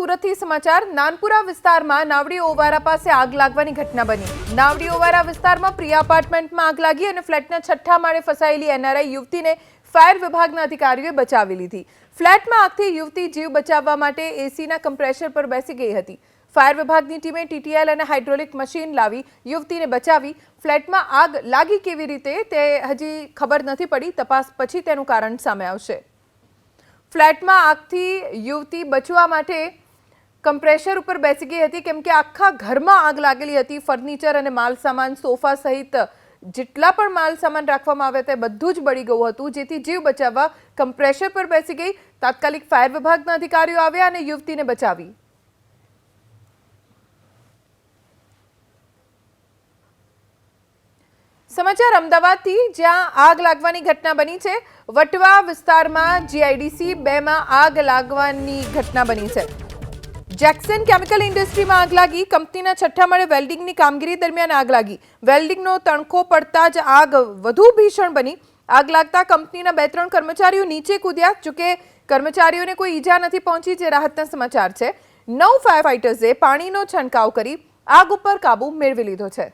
સુરતથી સમાચાર. નાનપુરા વિસ્તારમાં નાવડી ઓવારા પાસે આગ લાગવાની ઘટના બની. નાવડી ઓવારા વિસ્તારમાં પ્રિયા અપાર્ટમેન્ટમાં આગ લાગી અને ફ્લેટના છઠ્ઠા માળે ફસાયેલી એનઆરઆઈ યુવતીને ફાયર વિભાગના અધિકારીઓએ બચાવી લીધી. ફ્લેટમાં આગથી યુવતી જીવ બચાવવા માટે એસીના કમ્પ્રેશર પર બેસી ગઈ હતી. ફાયર વિભાગની ટીમે ટીટીએલ અને હાઇડ્રોલિક મશીન લાવી યુવતીને બચાવી. ફ્લેટમાં આગ લાગી કેવી રીતે તે હજી ખબર નથી પડી. તપાસ પછી તેનું કારણ સામે આવશે. ફ્લેટમાં આગથી યુવતી બચવા માટે કમ્પ્રેસર ઉપર બેસી ગઈ હતી, કેમ કે આખા ઘરમાં આગ લાગેલી હતી. ફર્નિચર અને માલ સામાન સોફા સહિત જેટલા પણ માલ સામાન રાખવામાં આવ્યા તે બધું જ બળી ગયું હતું, જેથી જીવ બચાવવા કમ્પ્રેશર પર બેસી ગઈ. તાત્કાલિક ફાયર વિભાગના અધિકારીઓ આવ્યા અને યુવતીને બચાવી. સમાચાર અમદાવાદથી, જ્યાં આગ લાગવાની ઘટના બની છે. વટવા વિસ્તારમાં જીઆઈડીસી બેમાં આગ લાગવાની ઘટના બની છે. જેક્સન કેમિકલ ઇન્ડસ્ટ્રીમાં આગ લાગી. કંપનીના છઠ્ઠા માળે વેલ્ડિંગની કામગીરી દરમિયાન આગ લાગી. વેલ્ડિંગનો તણખો પડતા જ આગ વધુ ભીષણ બની. આગ લાગતા કંપનીના બે ત્રણ કર્મચારીઓ નીચે કૂદ્યા, જોકે કર્મચારીઓને કોઈ ઈજા નથી પહોંચી, જે રાહતના સમાચાર છે. નવ ફાયર ફાઇટર્સે પાણીનો છંટકાવ કરી આગ ઉપર કાબુ મેળવી લીધો છે.